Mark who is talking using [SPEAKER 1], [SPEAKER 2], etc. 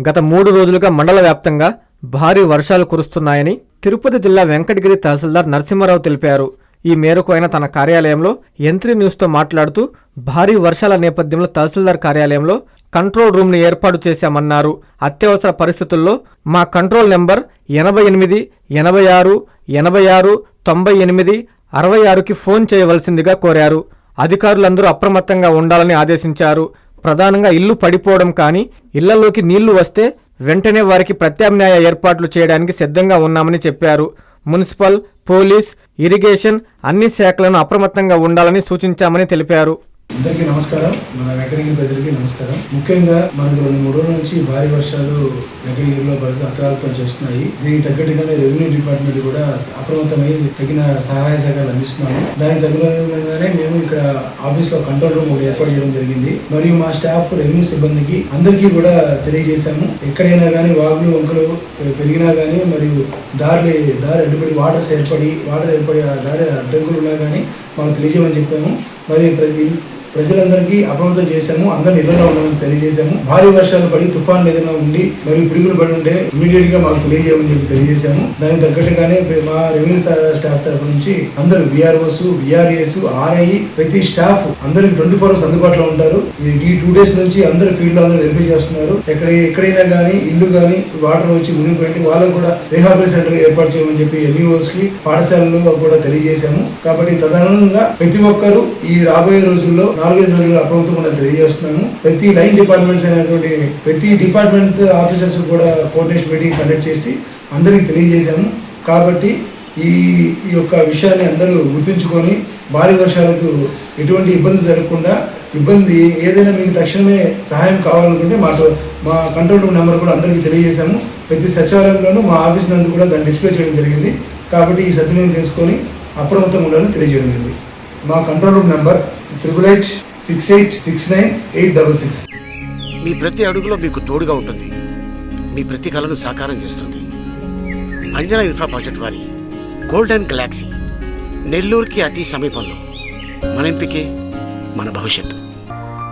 [SPEAKER 1] గత మూడు రోజులుగా మండల వ్యాప్తంగా భారీ వర్షాలు కురుస్తున్నాయని తిరుపతి జిల్లా వెంకటగిరి తహసీల్దార్ నరసింహారావు తెలిపారు. ఈ మేరకు ఆయన తన కార్యాలయంలో ఎంత్రీ న్యూస్తో మాట్లాడుతూ భారీ వర్షాల నేపథ్యంలో తహసీల్దార్ కార్యాలయంలో కంట్రోల్ రూమ్ను ఏర్పాటు చేశామన్నారు. అత్యవసర పరిస్థితుల్లో మా కంట్రోల్ నెంబర్ ఎనభై ఎనిమిది ఎనభై ఆరు ఎనభై ఆరు తొంభై ఎనిమిది అరవై ఆరుకి ఫోన్ చేయవలసిందిగా కోరారు. అధికారులందరూ అప్రమత్తంగా ఉండాలని ఆదేశించారు. ప్రధానంగా ఇల్లు పడిపోవడం కానీ ఇళ్ళలోకి నీళ్ళు వస్తే వెంటనే వారికి ప్రత్యామ్నాయ ఏర్పాట్లు చేయడానికి సిద్ధంగా ఉన్నామని చెప్పారు. మున్సిపల్ పోలీస్ ఇరిగేషన్ అన్ని శాఖలను అప్రమత్తంగా ఉండాలని సూచించామని తెలిపారు.
[SPEAKER 2] అందరికీ నమస్కారం. మన వెంకటగిరి ప్రజలకి నమస్కారం. ముఖ్యంగా మనకు రెండు మూడు రోజుల నుంచి భారీ వర్షాలు వెంకటగిరిలో అత్రాలతో చేస్తున్నాయి. దీనికి తగ్గట్టుగానే రెవెన్యూ డిపార్ట్మెంట్ కూడా అప్రమత్తమై తగిన సహాయ సహకారాలు అందిస్తున్నాము. దానికి తగినగానే మేము ఇక్కడ ఆఫీస్లో కంట్రోల్ రూమ్ ఒకటి ఏర్పాటు చేయడం జరిగింది. మరియు మా స్టాఫ్ రెవెన్యూ సిబ్బందికి అందరికీ కూడా తెలియజేశాము. ఎక్కడైనా కానీ వాగులు వంకలు పెరిగినా కానీ మరియు దారి దారి అడ్డుపడి వాటర్స్ ఏర్పడి వాటర్ ఏర్పడి ఆ దారి అడ్డంకులు ఉన్నా కానీ మాకు తెలియజేయమని చెప్పాము. మరి ప్రజలు ప్రజలందరికీ అప్రమత్తం చేశాము అందరిని ఇళ్ళలో ఉన్నామని తెలియజేశాము. భారీ వర్షాలు పడి తుఫాన్లు ఏదైనా ఉండి మరియు పిడుగులు పడి ఉంటే ఇమీడియట్గా మాకు తెలియజేయమని చెప్పి తెలియజేశాము. దానికి తగ్గట్టుగానే మా రెవెన్యూ స్టాఫ్ తరపు నుంచి అందరూ విఆర్ఓస్ విఆర్ఏస్ ఆర్ఐ ప్రతి స్టాఫ్ అందరికి ట్వంటీ ఫోర్ అవర్స్ అందుబాటులో ఉంటారు. ఈ- టూ డేస్ నుంచి అందరు ఫీల్డ్లో అందరూ వెరిఫై చేస్తున్నారు. ఎక్కడ ఎక్కడైనా కానీ ఇల్లు కానీ వాటర్ వచ్చి మునిగిపోయింది వాళ్ళకు కూడా రీహాబిలిటీ సెంటర్ ఏర్పాటు చేయమని చెప్పి ఎంఈఓస్కి పాఠశాలలో కూడా తెలియజేశాము. కాబట్టి తదనుగుణంగా ప్రతి ఒక్కరూ ఈ రాబోయే రోజుల్లో నాలుగైదు రోజులు అప్రమత్తం కూడా తెలియజేస్తున్నాము. ప్రతి లైన్ డిపార్ట్మెంట్స్ అయినటువంటి ప్రతి డిపార్ట్మెంట్ ఆఫీసర్స్ కూడా కోఆర్డినేషన్ మీటింగ్ కండక్ట్ చేసి అందరికీ తెలియజేశాము. కాబట్టి ఈ ఈ యొక్క విషయాన్ని అందరూ గుర్తుంచుకొని భారీ వర్షాలకు ఎటువంటి ఇబ్బంది జరగకుండా ఇబ్బంది ఏదైనా మీకు తక్షణమే సహాయం కావాలనుకుంటే మాతో మా కంట్రోల్ రూమ్ నెంబర్ కూడా అందరికీ తెలియజేశాము. ప్రతి సచివాలయంలోనూ మా ఆఫీస్ నందు కూడా దాన్ని డిస్ప్లే చేయడం జరిగింది. కాబట్టి ఈ సద్వినియోగం చేసుకొని అప్రమత్తంగా ఉండాలని తెలియజేయడం జరిగింది. మా control room number triple eight six eight six nine eight double six
[SPEAKER 3] మీ ప్రతి అడుగులో మీకు తోడుగా ఉంటుంది. మీ ప్రతి కలను సాకారం చేస్తుంది. అంజనా ఇన్ఫ్రా ప్రాజెక్ట్ వారి గోల్డెన్ గెలాక్సీ నెల్లూరుకి అతి సమీపంలో. మన ఎంపికే మన భవిష్యత్తు.